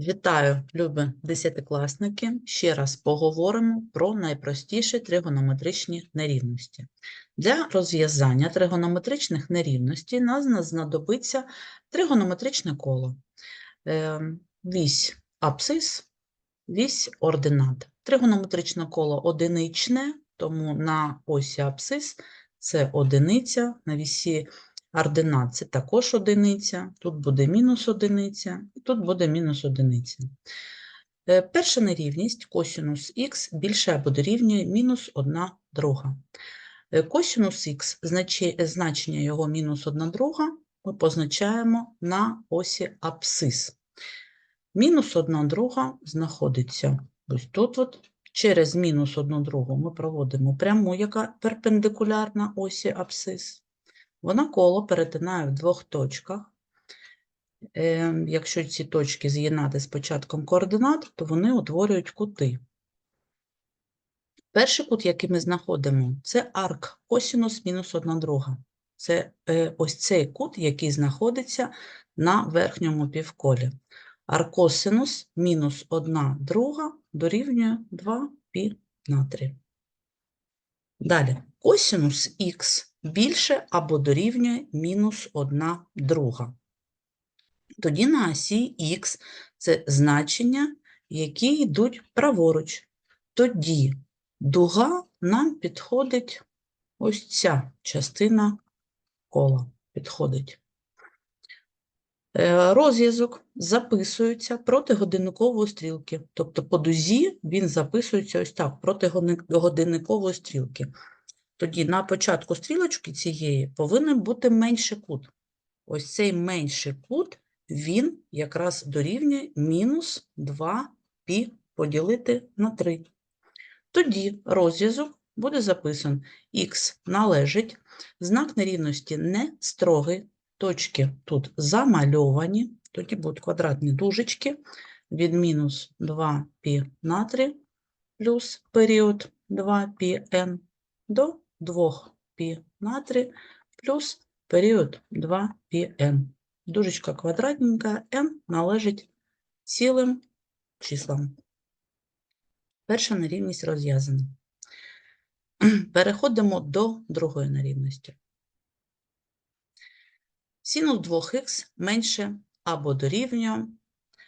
Вітаю, любі десятикласники. Ще раз поговоримо про найпростіші тригонометричні нерівності. Для розв'язання тригонометричних нерівностей нас знадобиться тригонометричне коло. Е, Вісь абсцис, вісь ординат. Тригонометричне коло одиничне, тому на осі абсцис це одиниця, на вісі ординат це також одиниця, тут буде мінус одиниця, і тут буде мінус одиниця. Е, Перша нерівність косінус х більше або дорівнює мінус 1 друга. Е, Косінус х, значення його мінус 1 друга, ми позначаємо на осі абсцис. Мінус 1 друга знаходиться ось тут. От. Через мінус 1 другу ми проводимо пряму, яка перпендикулярна осі абсцис. Вона коло перетинає в двох точках. Е, Якщо ці точки з'єднати з початком координат, то вони утворюють кути. Перший кут, який ми знаходимо, це арк косінус мінус 1 друга. Це е, ось цей кут, який знаходиться на верхньому півколі. Аркосинус мінус 1 друга дорівнює 2 пі на 3. Далі, косінус х більше або дорівнює мінус 1 друга. Тоді на осі х це значення, які йдуть праворуч. Тоді дуга нам підходить ось ця частина кола підходить. Е, Розв'язок записується проти годинникової стрілки. Тобто по дузі він записується ось так, проти годинникової стрілки. Тоді на початку стрілочки цієї повинен бути менший кут. Ось цей менший кут, він якраз дорівнює мінус 2 пі поділити на 3. Тоді розв'язок буде записан х належить, знак нерівності не строгий, точки тут замальовані, тоді будуть квадратні дужечки від мінус 2 пі на 3 плюс період 2 пі n до 2 пі на 3 плюс період 2 пі n. Дужечка квадратненька n належить цілим числам. Перша нерівність розв'язана. Переходимо до другої нерівності. Синус 2х менше або дорівнює,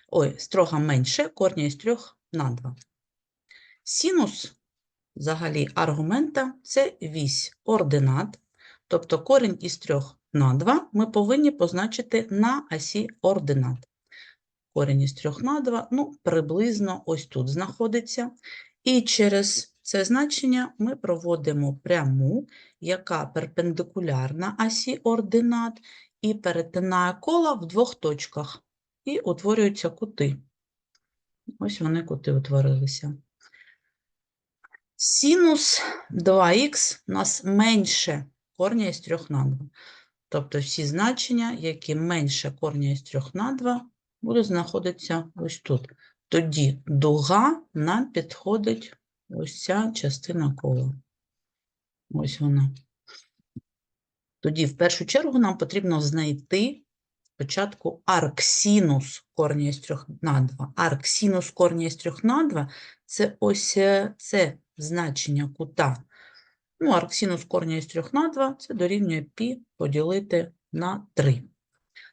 ой, строго менше корня із 3 на 2. Синус взагалі аргумента це вісь ординат, тобто корінь із 3 на 2 ми повинні позначити на осі ординат. Корінь із 3 на 2, ну, приблизно ось тут знаходиться. І через це значення ми проводимо пряму, яка перпендикулярна осі ординат і перетинає коло в двох точках. І утворюються кути. Ось вони кути утворилися. Синус 2х у нас менше корня із 3 на 2. Тобто всі значення, які менше корня із 3 на 2, будуть знаходитися ось тут. Тоді дуга нам підходить ось ця частина кола. Ось вона. Тоді, в першу чергу, нам потрібно знайти спочатку арксінус корня із 3 на 2. Арксінус корня із 3 на 2 – це ось е, це значення кута. Ну, арксінус корня із 3 на 2 – це дорівнює пі поділити на 3.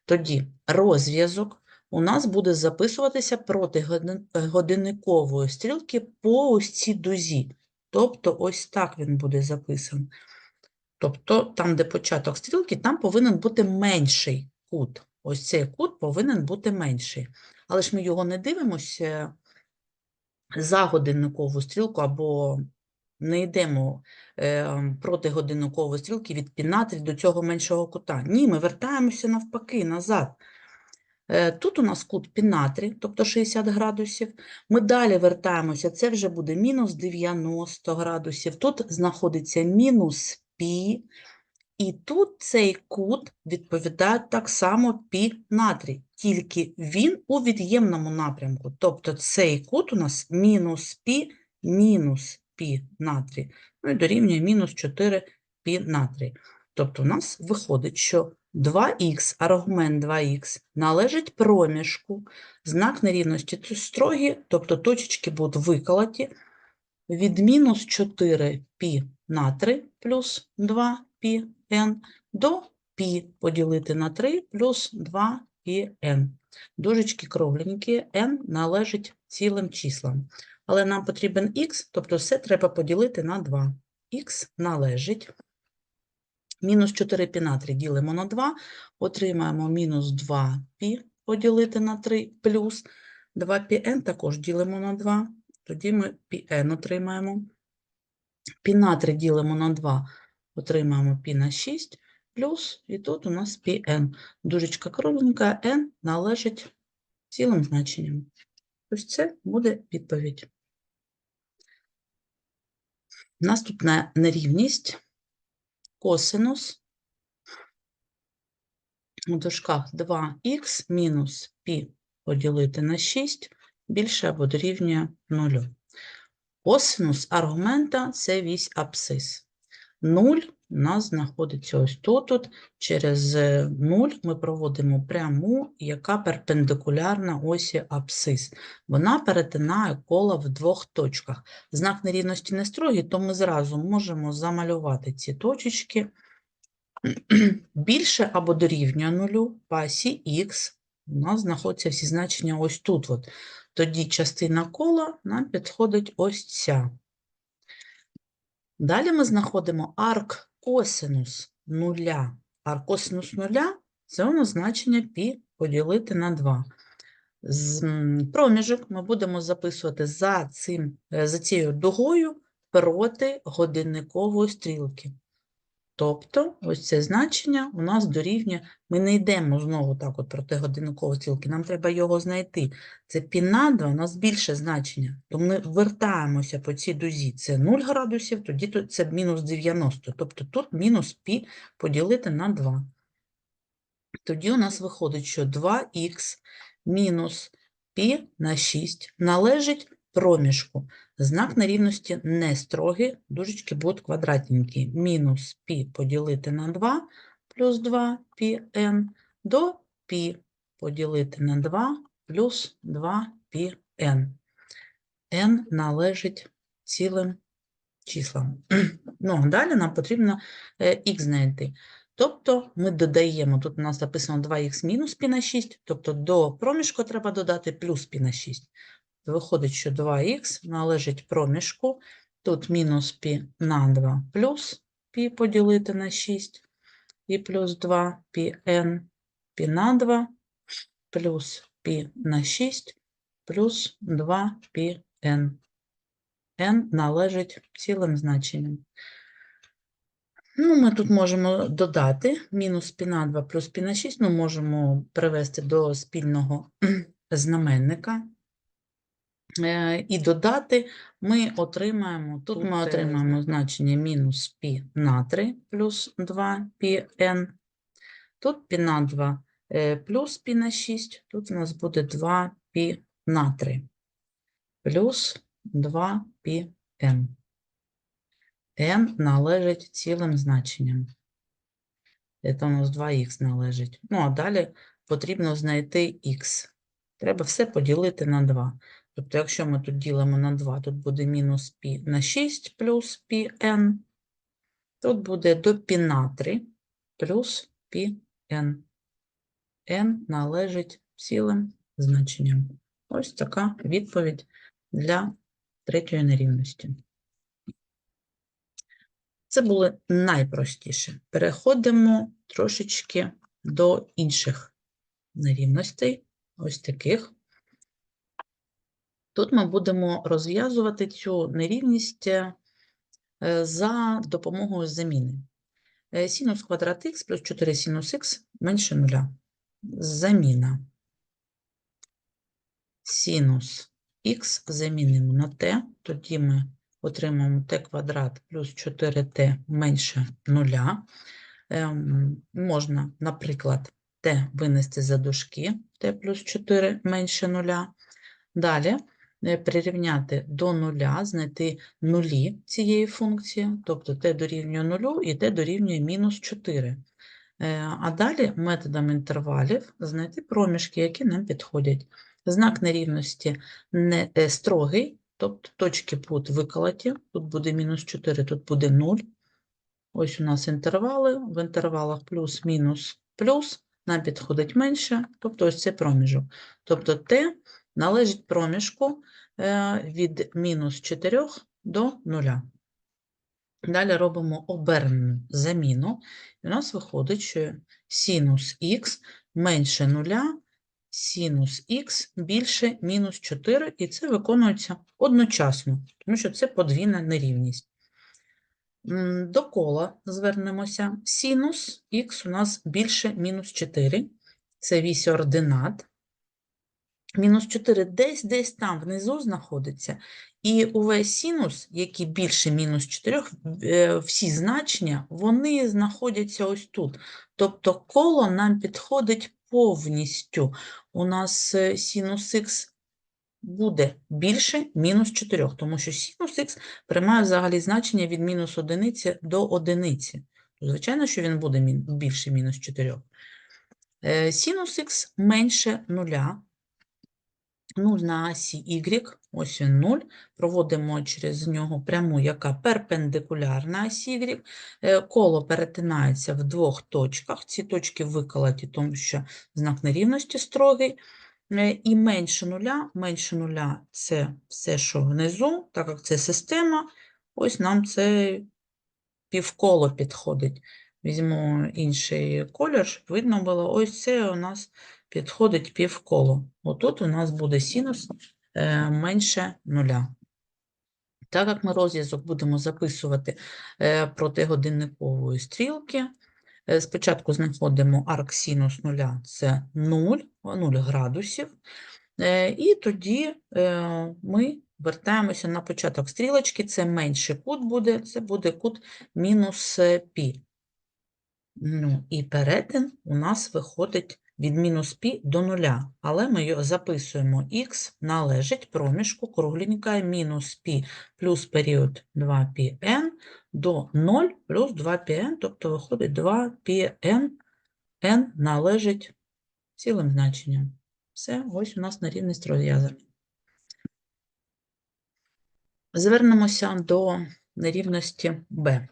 Тоді розв'язок у нас буде записуватися проти годин- годинникової стрілки по ось цій дузі. Тобто ось так він буде записан. Тобто там, де початок стрілки, там повинен бути менший кут. Ось цей кут повинен бути менший. Але ж ми його не дивимося за годинникову стрілку або не йдемо е, проти годинникової стрілки від пінатрі до цього меншого кута. Ні, ми вертаємося навпаки, назад. Е, Тут у нас кут пінатрі, тобто 60 градусів. Ми далі вертаємося, це вже буде мінус 90 градусів. Тут знаходиться мінус пі, і тут цей кут відповідає так само пі натрій, тільки він у від'ємному напрямку. Тобто цей кут у нас мінус пі, мінус пі натрій, ну і дорівнює мінус 4 пі натрій. Тобто у нас виходить, що 2х, аргумент 2х, належить проміжку, знак нерівності тут строгий, тобто точечки будуть виколоті від мінус 4 π на 3 плюс 2 πn до π поділити на 3 плюс 2 і n. Дужечки кругленькі, n належить цілим числам. Але нам потрібен х, тобто все треба поділити на 2. Х належить. Мінус 4 пі на 3 ділимо на 2, отримаємо мінус 2 пі поділити на 3 плюс 2 πn також ділимо на 2, тоді ми пі n отримаємо. Пі на 3 ділимо на 2, отримаємо пі на 6, плюс, і тут у нас πn. Дужечка кругленька, n належить цілим значенням. Ось це буде відповідь. Наступна нерівність косинус у дужках 2х мінус π поділити на 6 більше або дорівнює 0. Косинус аргумента – це вісь абсцис. 0 у нас знаходиться ось тут. от. Через 0 ми проводимо пряму, яка перпендикулярна осі абсцис. Вона перетинає коло в двох точках. Знак нерівності не строгий, то ми зразу можемо замалювати ці точечки більше або дорівнює нулю, по осі х у нас знаходяться всі значення ось тут. От. Тоді частина кола нам підходить ось ця. Далі ми знаходимо арк косинус нуля. а косинус нуля – це воно значення π поділити на 2. З проміжок ми будемо записувати за, цим, е, за цією дугою проти годинникової стрілки. Тобто, ось це значення у нас дорівнює, ми не йдемо знову так от проти годинникової стрілки, нам треба його знайти. Це пі на 2 у нас більше значення, то ми вертаємося по цій дузі. Це 0 градусів, тоді це мінус 90, тобто тут мінус пі поділити на 2. Тоді у нас виходить, що 2х мінус π на 6 належить проміжку. Знак нерівності не строгий, дужечки будуть квадратненькі. Мінус π поділити на 2 плюс 2 πn до π поділити на 2 плюс 2 πn. n належить цілим числам. Ну, а далі нам потрібно х знайти. Тобто ми додаємо, тут у нас записано 2х мінус π на 6, тобто до проміжку треба додати плюс π на 6. то виходить, що 2х належить проміжку. Тут мінус пі на 2 плюс пі поділити на 6 і плюс 2 пі n на 2 плюс пі на 6 плюс 2πn. n. належить цілим значенням. Ну, Ми тут можемо додати мінус пі на 2 плюс пі на 6, Ну, можемо привести до спільного знаменника. Е, І додати ми отримаємо, тут ми Тут, е, отримаємо значення мінус π на 3 плюс 2 πn. Тут π на 2 е, плюс π на 6, тут у нас буде 2 π на 3 плюс 2 πn. n належить цілим значенням. Це у нас 2х належить. Ну, а далі потрібно знайти х. Треба все поділити на 2. Тобто, якщо ми тут ділимо на 2, тут буде мінус пі на 6 плюс пін, тут буде до пі на 3 плюс пін. N належить цілим значенням. Ось така відповідь для третьої нерівності. Це були найпростіше. Переходимо трошечки до інших нерівностей, ось таких. Тут ми будемо розв'язувати цю нерівність е, за допомогою заміни. Е, Синус квадрат х плюс 4 синус х менше нуля. Заміна. Синус х замінимо на t, тоді ми отримаємо t квадрат плюс 4t менше нуля. Ем, можна, наприклад, t винести за дужки, t плюс 4 менше нуля. Далі прирівняти до нуля, знайти нулі цієї функції, тобто t дорівнює нулю і t дорівнює мінус 4. Е, А далі методом інтервалів знайти проміжки, які нам підходять. Знак нерівності не е, строгий, тобто точки будуть виколоті, тут буде мінус 4, тут буде 0. Ось у нас інтервали, в інтервалах плюс, мінус, плюс, нам підходить менше, тобто ось це проміжок. Тобто t належить проміжку е, від мінус 4 до 0. Далі робимо обернену заміну, і у нас виходить, що синус х менше 0, синус х більше мінус 4, і це виконується одночасно, тому що це подвійна нерівність. До кола звернемося. Синус х у нас більше мінус 4, це вісь ординат. Мінус 4 десь десь там внизу знаходиться, і увесь синус, який більше мінус 4, е, всі значення, вони знаходяться ось тут. Тобто коло нам підходить повністю. У нас е, синус х буде більше мінус 4, тому що синус х приймає взагалі значення від мінус 1 до 1. Звичайно, що він буде більше мінус 4. Е, Синус х менше 0. 0 на осі y, ось він 0, проводимо через нього пряму, яка перпендикулярна осі y. Е, Коло перетинається в двох точках, ці точки виколоті, тому що знак нерівності строгий. Е, І менше нуля, менше нуля – це все, що внизу, так як це система, ось нам це півколо підходить. Візьму інший колір, щоб видно було, ось це у нас підходить півколо. Отут у нас буде синус е, менше нуля. Так як ми розв'язок будемо записувати е, проти годинникової стрілки, е, спочатку знаходимо арк синус нуля, це 0, 0 градусів, і тоді ми вертаємося на початок стрілочки, це менший кут буде, це буде кут мінус пі. Ну, і перетин у нас виходить від мінус пі до нуля, але ми його записуємо х належить проміжку кругленька мінус пі плюс період 2πn до 0 плюс 2πn, тобто виходить 2πn, n належить цілим значенням. Все, ось у нас нерівність розв'язана. Звернемося до нерівності b.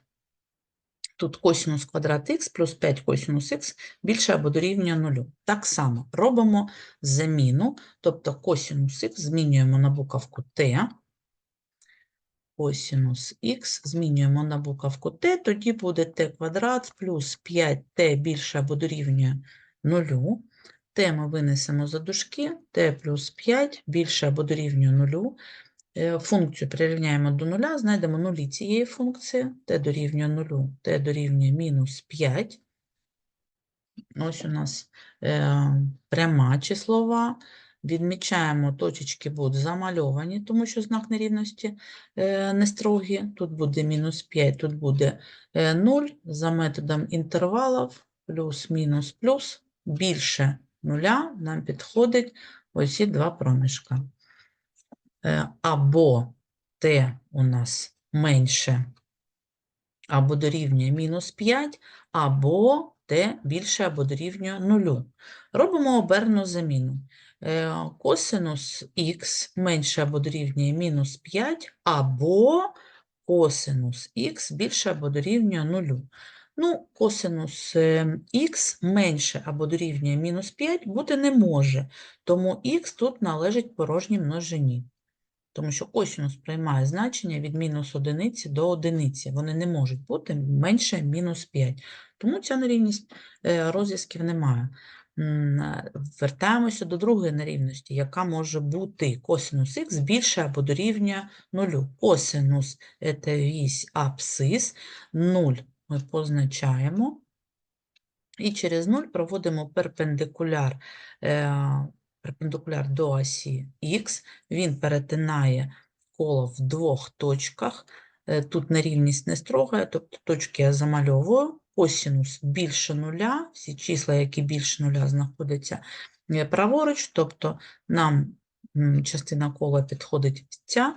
Тут косинус квадрат х плюс 5 косинус х більше або дорівнює 0. Так само робимо заміну, тобто косинус х змінюємо на буковку t, косинус х змінюємо на буковку t, тоді буде t квадрат плюс 5t більше або дорівнює 0. t ми винесемо за дужки, t плюс 5 більше або дорівнює 0. Е, Функцію прирівняємо до нуля, знайдемо нулі цієї функції, t дорівнює 0, t дорівнює мінус 5. Ось у нас е, пряма числова. Відмічаємо, точечки будуть замальовані, тому що знак нерівності е, не строгий. Тут буде мінус 5, тут буде е, 0. За методом інтервалів плюс-мінус плюс більше нуля нам підходить ось ці два проміжка. Е, або t у нас менше або дорівнює мінус 5, або t більше або дорівнює 0. Робимо оберну заміну. Е, Косинус х менше або дорівнює мінус 5, або косинус х більше або дорівнює 0. Ну, косинус х менше або дорівнює мінус 5 бути не може, тому х тут належить порожній множині тому що косинус приймає значення від мінус одиниці до одиниці. Вони не можуть бути менше мінус 5. Тому ця нерівність е, розв'язків немає. Е, Вертаємося до другої нерівності, яка може бути косинус х більше або дорівнює 0. Косинус – це вісь абсцис, 0 ми позначаємо, і через 0 проводимо перпендикуляр е, перпендикуляр до осі Х, він перетинає коло в двох точках. Е, Тут нерівність не строга, тобто точки я замальовую. Косінус більше нуля, всі числа, які більше нуля знаходяться е, праворуч, тобто нам частина кола підходить ця.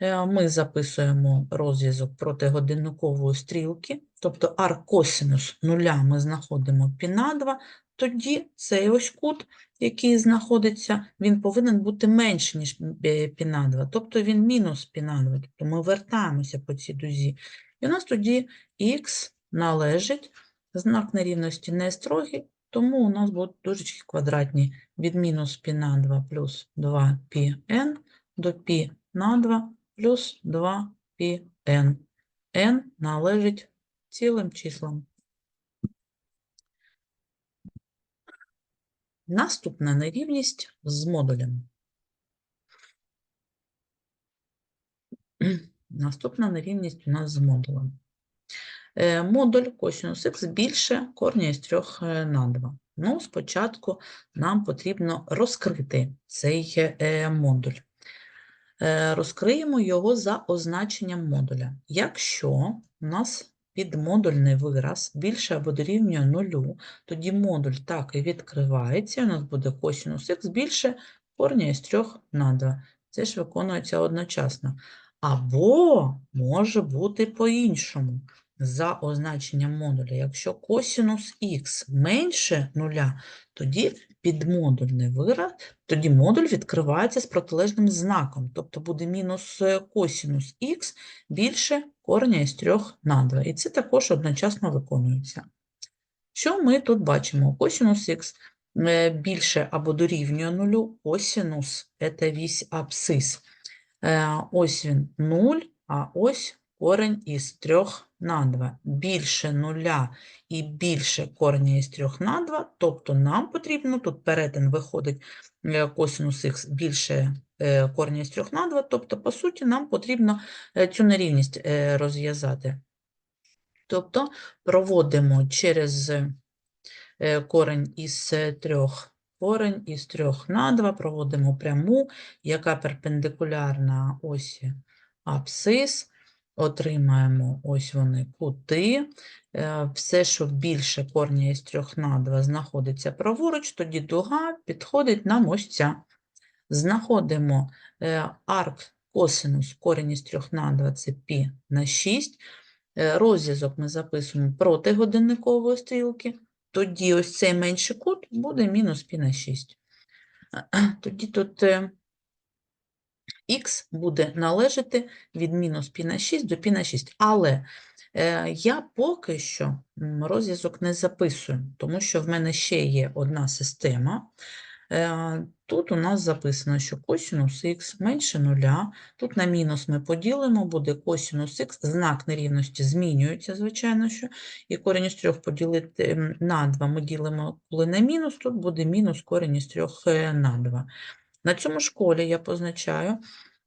Е, Ми записуємо розв'язок проти годинникової стрілки, тобто аркосинус нуля ми знаходимо пі на 2, тоді цей ось кут, який знаходиться, він повинен бути менше, ніж пі на 2, тобто він мінус пі на 2, тобто ми вертаємося по цій дузі. І у нас тоді х належить, знак нерівності не строгий, тому у нас будуть дужечки квадратні від мінус пі на 2 плюс 2 пі n до пі на 2 плюс 2 пі n. n належить цілим числам. Наступна нерівність з модулем. Наступна нерівність у нас з модулем. Е, Модуль косинус х більше корня із 3 на 2. Ну, спочатку нам потрібно розкрити цей е, модуль. Е, Розкриємо його за означенням модуля. Якщо у нас підмодульний вираз більше або дорівнює нулю, тоді модуль так і відкривається, і у нас буде косинус х більше корня із 3 на 2. Це ж виконується одночасно. Або може бути по-іншому. За означенням модуля, якщо косинус х менше нуля, тоді підмодульний вираз, тоді модуль відкривається з протилежним знаком, тобто буде мінус е, косинус х більше корення із 3 на 2. І це також одночасно виконується. Що ми тут бачимо? Косинус х е, більше або дорівнює нулю, косинус – це вісь абсцис. Е, Ось він 0, а ось корень із 3 на 2. Більше нуля і більше корення із 3 на 2, тобто нам потрібно, тут перетин виходить е, косинус х більше е, корення із 3 на 2, тобто, по суті, нам потрібно е, цю нерівність розв'язати. Тобто проводимо через корень із 3, корень із 3 на 2, проводимо пряму, яка перпендикулярна осі абсцис, отримаємо ось вони кути. Е, Все, що більше корня із 3 на 2 знаходиться праворуч, тоді дуга підходить нам ось ця. Знаходимо е, арк косинус корінь із 3 на 2 це пі на 6. Е, Розв'язок ми записуємо проти годинникової стрілки, тоді ось цей менший кут буде мінус пі на 6. Тоді тут х буде належати від мінус пі на 6 до пі на 6. Але е, я поки що розв'язок не записую, тому що в мене ще є одна система. Е, Тут у нас записано, що косинус х менше нуля. Тут на мінус ми поділимо, буде косинус х, знак нерівності змінюється, звичайно, що. І корінь із 3 поділити на 2 ми ділимо, коли на мінус, тут буде мінус корінь із 3 е, на 2. На цьому ж колі я позначаю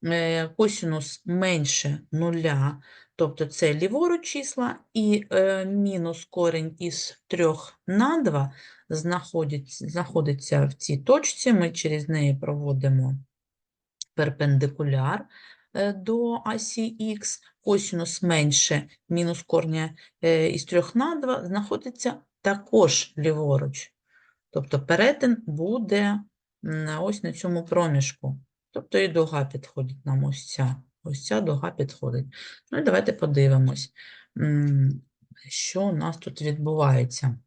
е, косинус менше нуля, тобто це ліворуч числа, і е, мінус корінь із 3 на 2 знаходиться, в цій точці, ми через неї проводимо перпендикуляр е, до осі х, косинус менше мінус корня із 3 на 2 знаходиться також ліворуч. Тобто перетин буде ось на цьому проміжку. Тобто і дуга підходить нам ось ця. Ось ця дуга підходить. Ну і давайте подивимось, що у нас тут відбувається.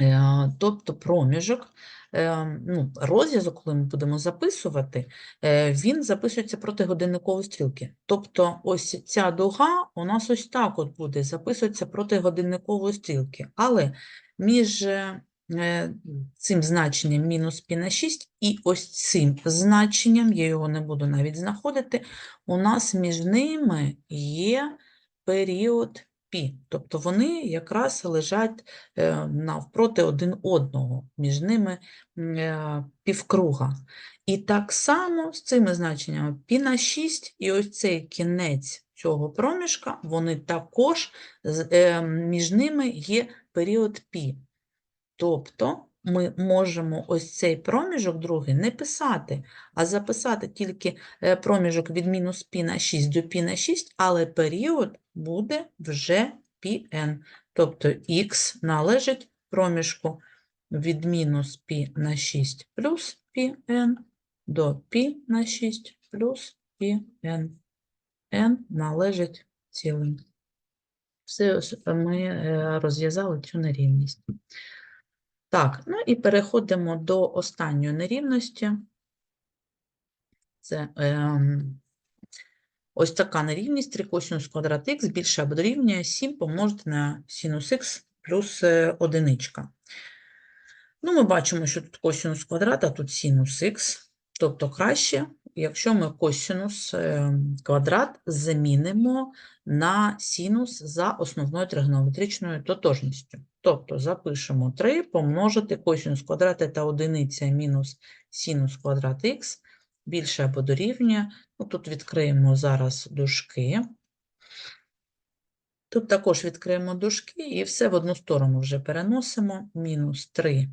Е, Тобто проміжок, е, ну, розв'язок, коли ми будемо записувати, е, він записується проти годинникової стрілки. Тобто ось ця дуга у нас ось так от буде записуватися проти годинникової стрілки. Але між цим значенням мінус пі на 6 і ось цим значенням, я його не буду навіть знаходити, у нас між ними є період пі. Тобто вони якраз лежать е, навпроти один одного, між ними е, півкруга. І так само з цими значеннями пі на 6 і ось цей кінець цього проміжка, вони також, е, між ними є період пі. Тобто ми можемо ось цей проміжок другий не писати, а записати тільки е, проміжок від мінус пі на 6 до пі на 6, але період буде вже πn. Тобто х належить проміжку від мінус пі на 6 плюс πn, до π на 6 плюс πn. n належить цілим. Все ось ми е, розв'язали цю нерівність. Так, ну і переходимо до останньої нерівності. Це е, ось така нерівність 3 косинус квадрат х більше або дорівнює 7 помножити на синус х плюс е, одиничка. Ну, ми бачимо, що тут косинус квадрата, тут синус х, тобто краще, якщо ми косинус е, квадрат замінимо на синус за основною тригонометричною тотожністю. Тобто запишемо 3 помножити косинус квадрата та одиниця мінус синус квадрат х більше або дорівнює. Ну, тут відкриємо зараз дужки. Тут також відкриємо дужки і все в одну сторону вже переносимо. Мінус 3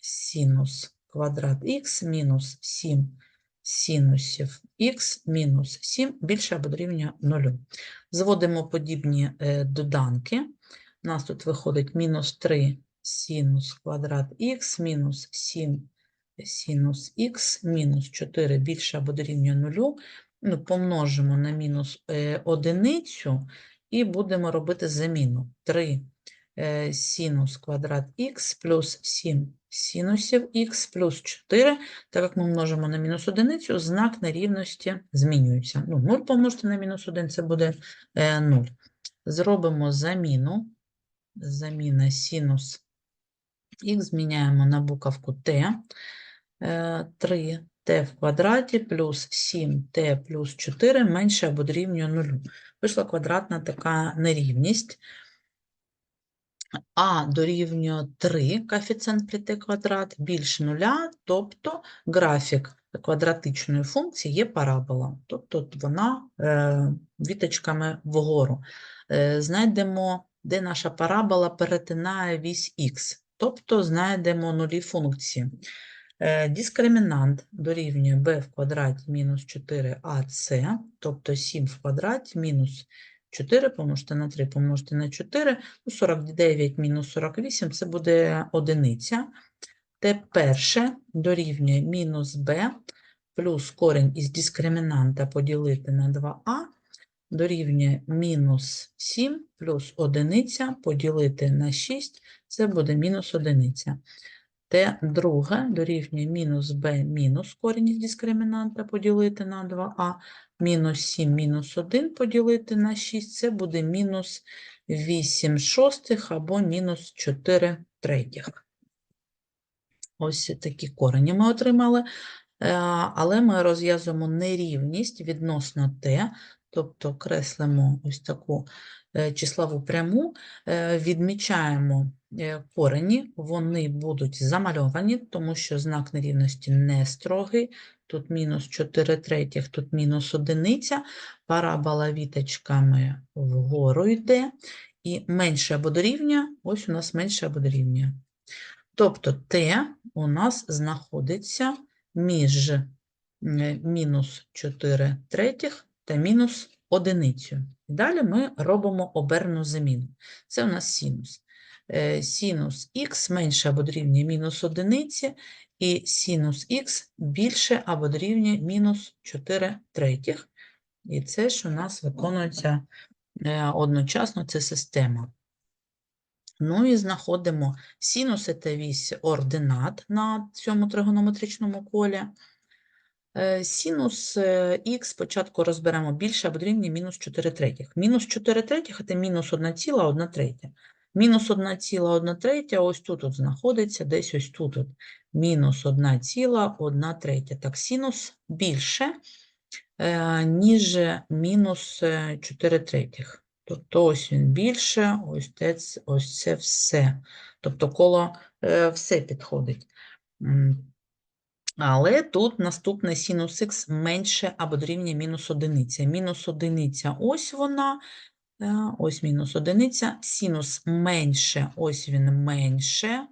синус квадрат х мінус 7 синусів х мінус 7 більше або дорівнює 0. Зводимо подібні е, доданки. У нас тут виходить мінус 3 синус квадрат х мінус 7 синус х мінус 4 більше або дорівнює 0. Ну, помножимо на мінус е, одиницю і будемо робити заміну. 3 е, синус квадрат х плюс 7 синусів х плюс 4. Так як ми множимо на мінус одиницю, знак нерівності змінюється. Ну, 0 помножити на мінус 1 – це буде е, 0. Зробимо заміну. Заміна синус х зміняємо на буковку t. 3t в квадраті плюс 7t плюс 4 менше або дорівнює 0. Вийшла квадратна така нерівність. А дорівнює 3 коефіцієнт пліти квадрат більше нуля, тобто графік квадратичної функції є парабола, тобто вона е, віточками вгору. Е, знайдемо, де наша парабола перетинає вісь х, тобто знайдемо нулі функції. Е, Дискримінант дорівнює b в квадраті мінус 4ac, тобто 7 в квадраті мінус 4 помножити на 3 помножити на 4, ну 49 мінус 48 – це буде одиниця. Те перше дорівнює мінус b плюс корінь із дискримінанта поділити на 2а дорівнює мінус 7 плюс одиниця поділити на 6 – це буде мінус одиниця. Те друге дорівнює мінус b мінус корінь із дискримінанта поділити на 2а, мінус 7 мінус 1 поділити на 6, це буде мінус 8 шостих або мінус 4 третіх. Ось такі корені ми отримали, Е, але ми розв'язуємо нерівність відносно t, тобто креслимо ось таку числову пряму, е, відмічаємо е, корені, вони будуть замальовані, тому що знак нерівності не строгий. Тут мінус 4 третіх, тут мінус одиниця, парабола віточками вгору йде, і менше або дорівнює, ось у нас менше або дорівнює. Тобто t у нас знаходиться між е, мінус 4 третіх та мінус одиницю. Далі ми робимо оберну заміну. Це у нас синус. Е, Синус х менше або дорівнює мінус одиниці, і синус х більше або дорівнює мінус 4 третіх. І це ж у нас виконується е, одночасно, це система. Ну і знаходимо синуси та вісь ординат на цьому тригонометричному колі. Е, Синус х спочатку розберемо більше або дорівнює мінус 4 третіх. Мінус 4 третіх – це мінус 1,1 третя. Мінус 1,1 третя ось тут от знаходиться, десь ось тут. от. Мінус 1,1 третя. Так, синус більше, е, ніж мінус е, 4 третіх. Тобто ось він більше, ось це, ось це все. Тобто коло е, все підходить. Але тут наступний синус х менше або дорівнює мінус одиниця. Мінус одиниця, ось вона, е, ось мінус одиниця. Синус менше, ось він менше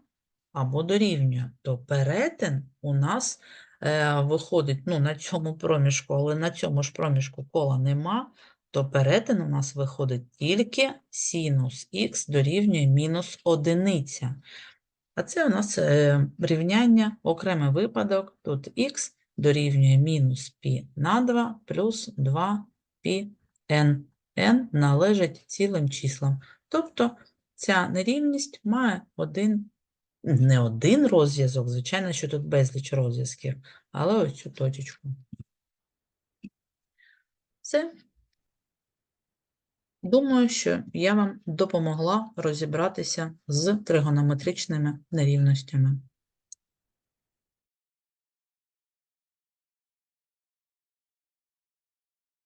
або дорівнює. То перетин у нас е, виходить ну, на цьому проміжку, але на цьому ж проміжку кола нема, то перетин у нас виходить тільки синус х дорівнює мінус одиниця. А це у нас е, рівняння, окремий випадок, тут х дорівнює мінус π на 2 плюс 2 π n. n належить цілим числам. Тобто ця нерівність має один, не один розв'язок, звичайно, що тут безліч розв'язків, але ось цю точечку. Все. Думаю, що я вам допомогла розібратися з тригонометричними нерівностями.